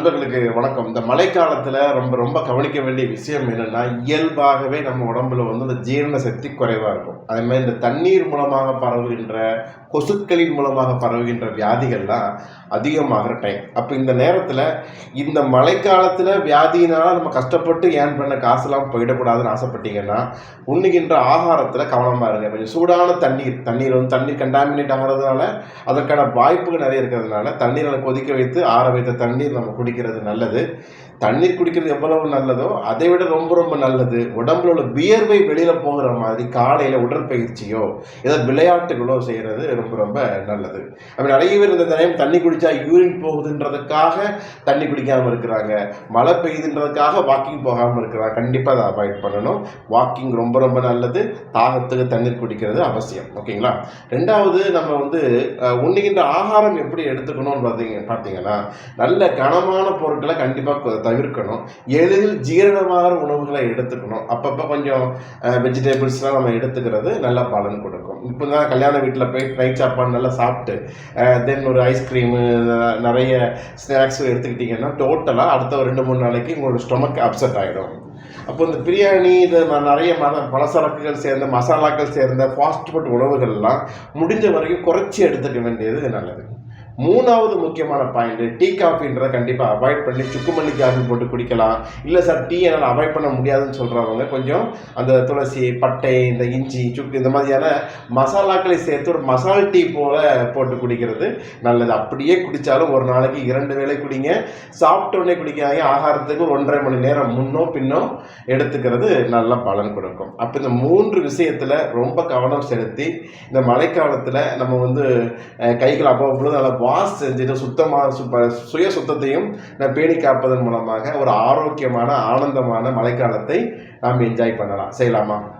நண்பர்களுக்கு வணக்கம். இந்த மழைக்காலத்தில் ரொம்ப ரொம்ப கவனிக்க வேண்டிய விஷயம் என்னென்னா இயல்பாகவே நம்ம உடம்புல வந்து அந்த ஜீரண சக்தி குறைவாக இருக்கும். அதே மாதிரி இந்த தண்ணீர் மூலமாக பரவுகின்ற கொசுக்களின் மூலமாக பரவுகின்ற வியாதிகள்லாம் அதிகமாகிற டைம் அப்போ இந்த நேரத்தில் இந்த மழைக்காலத்தில் வியாதியினால் நம்ம கஷ்டப்பட்டு ஏன் பண்ண காசுலாம் போயிடக்கூடாதுன்னு ஆசைப்பட்டீங்கன்னா உண்ணுகின்ற ஆகாரத்தில் கவனமாக இருங்க. கொஞ்சம் சூடான தண்ணீர் தண்ணீர் வந்து தண்ணீர் கண்டாமினேட் ஆகிறதுனால அதற்கான வாய்ப்புகள் நிறைய இருக்கிறதுனால தண்ணீரை கொதிக்க வைத்து ஆற வைத்த தண்ணீர் நம்ம குடிக்கிறது நல்லது. தண்ணீர் குடிக்கிறது எவ்வளவு நல்லதோ அதை விட ரொம்ப ரொம்ப நல்லது. உடம்புல உள்ள வியர்வை வெளியில் போகிற மாதிரி காலையில் உடற்பயிற்சியோ ஏதோ விளையாட்டுகளோ செய்கிறது ரொம்ப ரொம்ப நல்லது. அப்படி நிறைய பேர் இந்த நேரம் தண்ணி குடித்தா யூரின் போகுதுன்றதுக்காக தண்ணி குடிக்காமல் இருக்கிறாங்க. மழை பெய்யுதுன்றதுக்காக வாக்கிங் போகாமல் இருக்கிறாங்க. கண்டிப்பாக அதை அவாய்ட் பண்ணணும். வாக்கிங் ரொம்ப ரொம்ப நல்லது. தாகத்துக்கு தண்ணீர் குடிக்கிறது அவசியம். ஓகேங்களா? ரெண்டாவது நம்ம வந்து உண்ணுகின்ற ஆகாரம் எப்படி எடுத்துக்கணும்னு பார்த்தீங்க பார்த்தீங்கன்னா நல்ல கனமான பொருட்களை கண்டிப்பாக தவிர்க்கணும். எளிதில் ஜீரணமாகிற உணவுகளை எடுத்துக்கணும். அப்பப்போ கொஞ்சம் வெஜிடபிள்ஸ்லாம் நம்ம எடுத்துக்கிறது நல்ல பலன் கொடுக்கும். இப்போ தான் கல்யாண வீட்டில் போய் நைட் சாப்பாடு நல்லா சாப்பிட்டு தென் ஒரு ஐஸ்கிரீமு நிறைய ஸ்நாக்ஸ் எடுத்துக்கிட்டிங்கன்னா டோட்டலாக அடுத்த ரெண்டு மூணு நாளைக்கு உங்களோட ஸ்டொமக் அப்செட் ஆகிடும் அப்போ இந்த பிரியாணி இது நிறைய மத பலசரக்குகள் சேர்ந்த மசாலாக்கள் சேர்ந்த ஃபாஸ்ட் ஃபுட் உணவுகள்லாம் முடிஞ்ச வரைக்கும் குறைச்சி எடுத்துக்க வேண்டியது நல்லது. மூணாவது முக்கியமான பாயிண்ட் டீ காஃபின்றதை கண்டிப்பாக அவாய்ட் பண்ணி சுக்குமல்லி காஃபி போட்டு குடிக்கலாம். இல்லை சார் டீ என்னால் அவாய்ட் பண்ண முடியாதுன்னு சொல்கிறவங்க கொஞ்சம் அந்த துளசி பட்டை இந்த இஞ்சி சுக்கு இந்த மாதிரியான மசாலாக்களை சேர்த்து ஒரு மசால் டீ போல போட்டு குடிக்கிறது நல்லது. அப்படியே குடித்தாலும் ஒரு நாளைக்கு இரண்டு வேளை குடிங்க. சாப்பிட்ட உடனே குடிக்காங்க ஆகாரத்துக்கு ஒரு ஒன்றரை மணி நேரம் முன்னோ பின்னோ எடுத்துக்கிறது நல்ல பலன் கொடுக்கும். அப்போ இந்த மூன்று விஷயத்தில் ரொம்ப கவனம் செலுத்தி இந்த மழைக்காலத்தில் நம்ம வந்து கைகள் அவ்வளவு நல்லா வாஸ் செஞ்சுட்டு சுத்தமாக சுப்ப சுய சுத்தத்தையும் நான் பேணி காப்பதன் மூலமாக ஒரு ஆரோக்கியமான ஆனந்தமான மழைக்காலத்தை நாம் என்ஜாய் பண்ணலாம். செய்யலாமா?